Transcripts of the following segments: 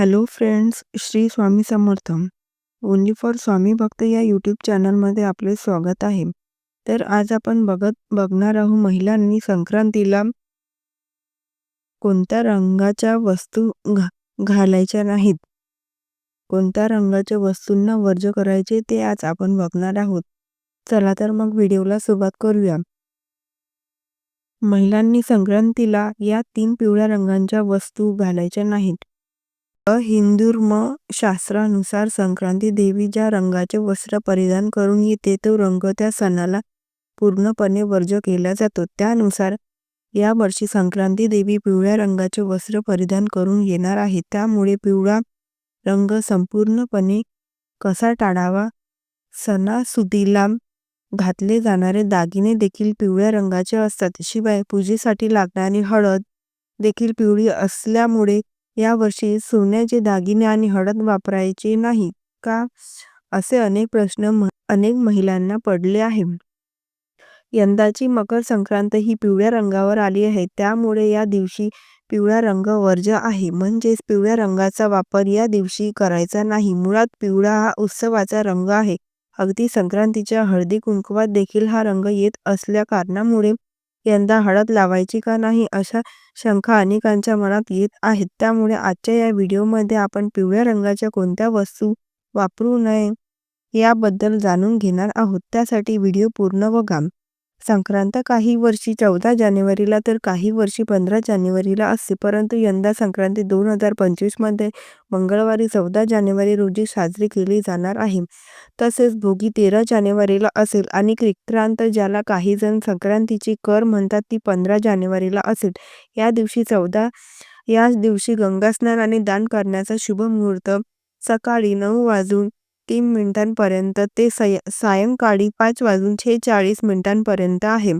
Hello friends Shri Swami Samarth. Only for Swami भक्त या YouTube चॅनलमध्ये आपले स्वागत आहे. तर आज आपण बघत बघणार आहोत महिलांनी संक्रांतीला कोणत्या रंगाच्या वस्तू घा घालायच्या नाहीत? कोणत्या रंगाच्या वस्तूंना वर्ज करायचे ते आज आपण बघणार आहोत. चला तर मग व्हिडिओला सुरुवात करूया. महिलांनी संक्रांतीला या तीन पिवळ्या रंगांच्या वस्तू घालायच्या नाहीत. हिंदुर्म शास्त्रानुसार संक्रांती देवी ज्या रंगाचे वस्त्र परिधान करून येते तो रंग त्या सणाला पूर्णपणे वर्ज केला जातो. त्यानुसार या वर्षी संक्रांती देवी पिवळ्या रंगाचे वस्त्र परिधान करून येणार आहे. त्यामुळे पिवळा रंग संपूर्णपणे कसा टाळावा? सणासुदीला घातले जाणारे दागिने देखील पिवळ्या रंगाचे असतात. शिवाय पूजेसाठी लागणारी हळद देखील पिवळी असल्यामुळे यावर्षी सोन्याचे दागिने आणि हळद वापरायचे नाही का? असे अनेक प्रश्न अनेक महिलांना पडले आहे. यंदाची मकर संक्रांत ही पिवळ्या रंगावर आली आहे. त्यामुळे या दिवशी पिवळा रंग वर्ज आहे. म्हणजेच पिवळ्या रंगाचा वापर या दिवशी करायचा नाही. मुळात पिवळा हा उत्सवाचा रंग आहे. अगदी संक्रांतीच्या हळदी कुंकवात देखील हा रंग येत असल्या कारणामुळे यंदा हळद लावायची का नाही अशा शंका अनेकांच्या मनात येत आहेत. त्यामुळे आजच्या या व्हिडिओमध्ये आपण पिवळ्या रंगाच्या कोणत्या वस्तू वापरू नये याबद्दल जाणून घेणार आहोत. त्यासाठी व्हिडिओ पूर्ण बघा. संक्रांत काही वर्षी चौदा जानेवारीला तर काही वर्षी पंधरा जानेवारीला असते. परंतु यंदा संक्रांती दोन हजार पंचवीसमध्ये मंगळवारी चौदा जानेवारी रोजी साजरी केली जाणार आहे. तसेच भोगी तेरा जानेवारीला असेल आणि क्रिक्रांत ज्याला काही जण संक्रांतीची कर म्हणतात ती पंधरा जानेवारीला असेल. या दिवशी चौदा याच दिवशी गंगास्नान आणि दान करण्याचा शुभ मुहूर्त सकाळी नऊ वाजून तीन मिनिटांपर्यंत ते सायंकाळी पाच वाजून छेचाळीस मिनिटांपर्यंत आहे.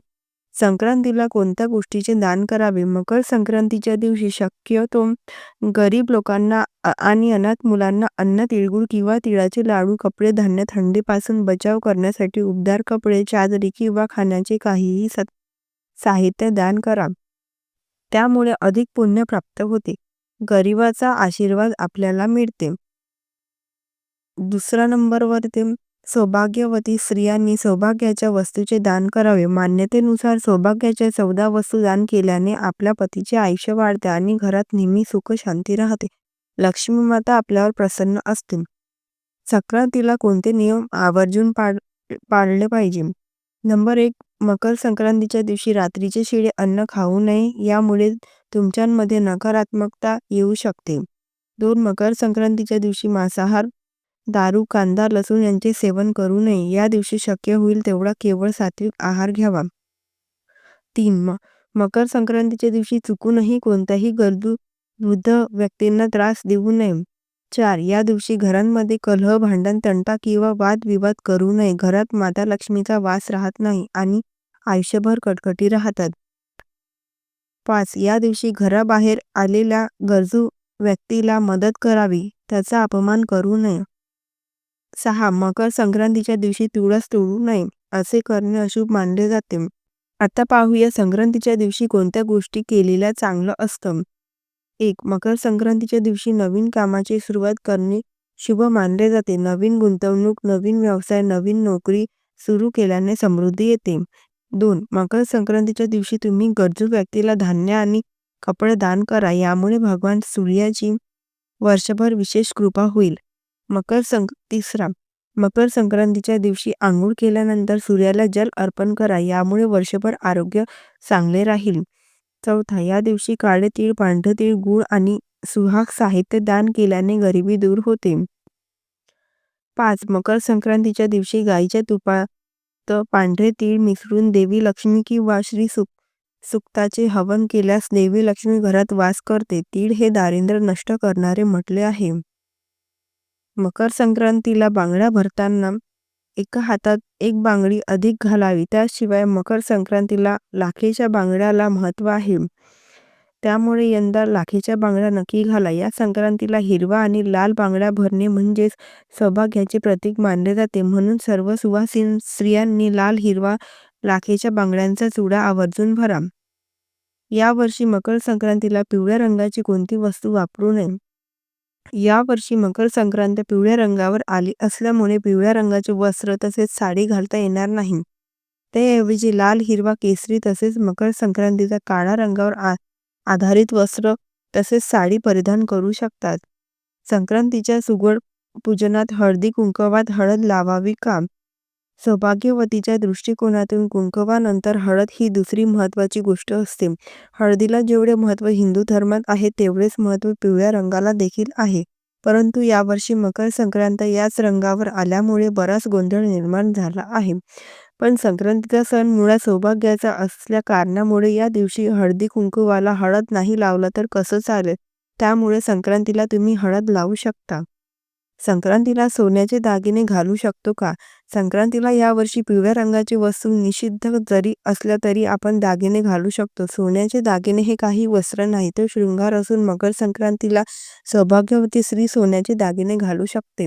संक्रांतीला कोणत्या गोष्टीचे दान करावे? मकर संक्रांतीच्या दिवशी शक्यतो गरीब लोकांना आणि अनाथ मुलांना अन्न तिळगुळ किंवा तिळाचे लाडू कपडे धान्य थंडीपासून बचाव करण्यासाठी उबदार कपडे चादरी किंवा खाण्याचे काहीही साहित्य दान करा. त्यामुळे अधिक पुण्य प्राप्त होते. गरिबाचा आशीर्वाद आपल्याला मिळते. दुसरा नंबरवरती सौभाग्यवती स्त्रियांनी सौभाग्याच्या वस्तूचे दान करावे. मान्यतेनुसार सौभाग्याच्या चौदा वस्तू दान केल्याने आपल्या पतीचे आयुष्य वाढते आणि घरात नेहमी सुख शांती राहते. लक्ष्मी माता आपल्यावर प्रसन्न असते. संक्रांतीला कोणते नियम आवर्जून पाळ पाळले पाहिजे? नंबर एक मकर संक्रांतीच्या दिवशी रात्रीचे शिळे अन्न खाऊ नये. यामुळे तुमच्यांमध्ये नकारात्मकता येऊ शकते. दोन मकर संक्रांतीच्या दिवशी मांसाहार दारू कांदा लसूण यांचे सेवन करू नये. या दिवशी शक्य होईल तेवढा केवळ सात्विक आहार घ्यावा. तीन मकर संक्रांतीच्या दिवशी चुकूनही कोणत्याही गरजू वृद्ध व्यक्तींना त्रास देऊ नये. चार या दिवशी घरांमध्ये कलह भांडण तंटा किंवा वादविवाद करू नये. घरात माता लक्ष्मीचा वास राहत नाही आणि आयुष्यभर कटकटी राहतात. पाच या दिवशी घराबाहेर आलेल्या गरजू व्यक्तीला मदत करावी. त्याचा अपमान करू नये. सहा मकर संक्रांतीच्या दिवशी तुळस तोडू नये असे करणे अशुभ मानले जाते. आता पाहूया संक्रांतीच्या दिवशी कोणत्या गोष्टी केलेल्या चांगलं असतं. एक मकर संक्रांतीच्या दिवशी नवीन कामाची सुरुवात करणे शुभ मानले जाते. नवीन गुंतवणूक नवीन व्यवसाय नवीन नोकरी सुरू केल्याने समृद्धी येते. दोन मकर संक्रांतीच्या दिवशी तुम्ही गरजू व्यक्तीला धान्य आणि कपडे दान करा. यामुळे भगवान सूर्याची वर्षभर विशेष कृपा होईल. मकर संक तिसरा मकर संक्रांतीच्या दिवशी आंघोळ केल्यानंतर सूर्याला जल अर्पण करा यामुळे वर्षभर आरोग्य चांगले राहील. चौथा या दिवशी काळे तीळ पांढरे तीळ गुळ आणि सुहाग साहित्य दान केल्याने गरिबी दूर होते. पाच मकर संक्रांतीच्या दिवशी गाईच्या तुपात पांढरे तीळ मिसळून देवी लक्ष्मी किंवा श्री सुक सुक्ताचे हवन केल्यास देवी लक्ष्मी घरात वास करते. तीळ हे दारिद्र्य नष्ट करणारे म्हटले आहे. मकर संक्रांतीला बांगड्या भरताना एका हातात एक बांगडी अधिक घालावी. त्याशिवाय मकर संक्रांतीला लाखेच्या बांगड्याला महत्त्व आहे. त्यामुळे यंदा लाखेच्या बांगड्या नक्की घाला. या संक्रांतीला हिरवा आणि लाल बांगड्या भरणे म्हणजेच सौभाग्याचे प्रतीक मानले जाते. म्हणून सर्व सुवासीन स्त्रियांनी लाल हिरवा लाखेच्या बांगड्यांचा चुडा आवर्जून भरा. यावर्षी मकर संक्रांतीला पिवळ्या रंगाची कोणती वस्तू वापरू नये? यावर्षी मकर संक्रांत पिवळ्या रंगावर आली असल्यामुळे पिवळ्या रंगाचे वस्त्र तसेच साडी घालता येणार नाही. त्याऐवजी लाल हिरवा केसरी तसेच मकर संक्रांतीचा काळा रंगावर आ आधारित वस्त्र तसेच साडी परिधान करू शकतात. संक्रांतीच्या सुगड पूजनात हळदी कुंकवात हळद लावावी का? सौभाग्यवतीच्या दृष्टिकोनातून कुंकवानंतर हळद ही दुसरी महत्त्वाची गोष्ट असते. हळदीला जेवढे महत्त्व हिंदू धर्मात आहे तेवढेच महत्त्व पिवळ्या रंगाला देखील आहे. परंतु यावर्षी मकर संक्रांत याच रंगावर आल्यामुळे बराच गोंधळ निर्माण झाला आहे. पण संक्रांतीचा सण मुळात सौभाग्याचा असल्या कारणामुळे या दिवशी हळदी कुंकवाला हळद नाही लावलं तर कसं चालेल? त्यामुळे संक्रांतीला तुम्ही हळद लावू शकता. संक्रांतीला सोन्याचे दागिने घालू शकतो का? संक्रांतीला यावर्षी पिवळ्या रंगाची वस्तू निषिद्ध जरी असल्या तरी आपण दागिने घालू शकतो. सोन्याचे दागिने हे काही वस्त्र नाही तर शृंगार असून मकर संक्रांतीला सौभाग्यवती स्त्री सोन्याचे दागिने घालू शकते.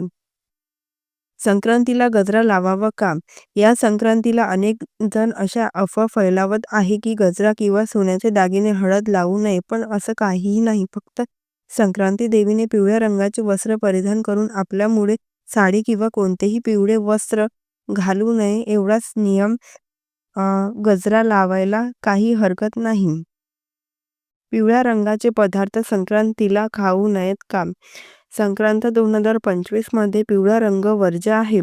संक्रांतीला गजरा लावावा का? या संक्रांतीला अनेक जण अशा अफवा फैलावत आहे की गजरा किंवा सोन्याचे दागिने हळद लावू नये पण असं काहीही नाही. फक्त संक्रांती देवीने पिवळ्या रंगाचे वस्त्र परिधान करून आपल्यामुळे साडी किंवा कोणतेही पिवळे वस्त्र घालू नये एवढाच नियम गजरा लावायला काही हरकत नाही. पिवळ्या रंगाचे पदार्थ संक्रांतीला खाऊ नयेत का? संक्रांत दोन हजार पंचवीसमध्ये पिवळा रंग वर्ज्य आहे.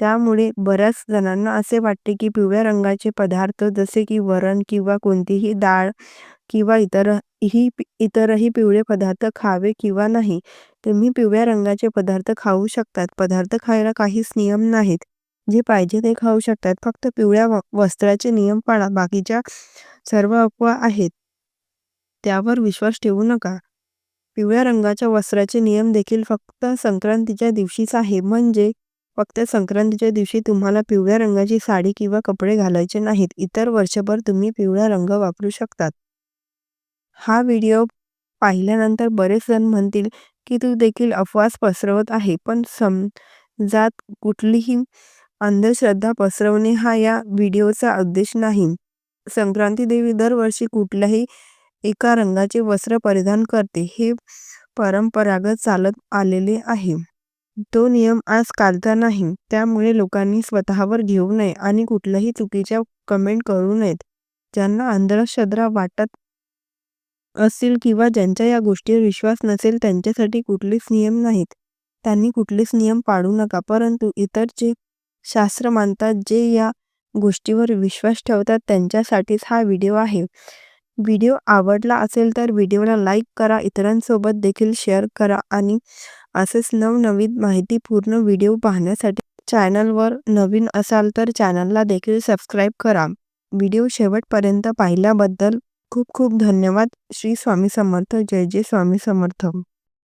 त्यामुळे बऱ्याच जणांना असे वाटते की पिवळ्या रंगाचे पदार्थ जसे की वरण किंवा कोणतीही डाळ किंवा इतरही इतरही पिवळे पदार्थ खावे किंवा नाही तुम्ही पिवळ्या रंगाचे पदार्थ खाऊ शकतात. पदार्थ खायला काहीच नियम नाहीत. जे पाहिजे ते खाऊ शकतात. फक्त पिवळ्या वस्त्राचे नियम पाळा. बाकीच्या सर्व अफवा आहेत. त्यावर विश्वास ठेवू नका. पिवळ्या रंगाच्या वस्त्राचे नियम देखील फक्त संक्रांतीच्या दिवशीच आहे. म्हणजे फक्त संक्रांतीच्या दिवशी तुम्हाला पिवळ्या रंगाची साडी किंवा कपडे घालायचे नाहीत. इतर वर्षभर तुम्ही पिवळा रंग वापरू शकतात. हा व्हिडिओ पाहिल्यानंतर बरेच जण म्हणतील की तू देखील अफवास पसरवत आहे पण समजात कुठलीही अंधश्रद्धा पसरवणे हा या व्हिडिओचा उद्देश नाही. संक्रांती देवी दरवर्षी कुठल्याही एका रंगाचे वस्त्र परिधान करते हे परंपरागत चालत आलेले आहे. तो नियम आज कालचा नाही त्यामुळे लोकांनी स्वतःवर घेऊ नये आणि कुठल्याही चुकीच्या कमेंट करू नयेत. ज्यांना अंधश्रद्धा वाटत असतील किंवा ज्यांच्या या गोष्टीवर विश्वास नसेल त्यांच्यासाठी कुठलेच नियम नाहीत. त्यांनी कुठलेच नियम पाळू नका. परंतु इतर जे शास्त्र मानतात जे या गोष्टीवर विश्वास ठेवतात त्यांच्यासाठीच हा व्हिडिओ आहे. व्हिडिओ आवडला असेल तर व्हिडिओला लाईक करा इतरांसोबत देखील शेअर करा आणि असेच नवनवीन माहितीपूर्ण व्हिडिओ पाहण्यासाठी चॅनलवर नवीन असाल तर चॅनलला देखील सबस्क्राईब करा. व्हिडिओ शेवटपर्यंत पाहिल्याबद्दल खूप खूप धन्यवाद श्री स्वामी समर्थ. जय जय स्वामी समर्थ.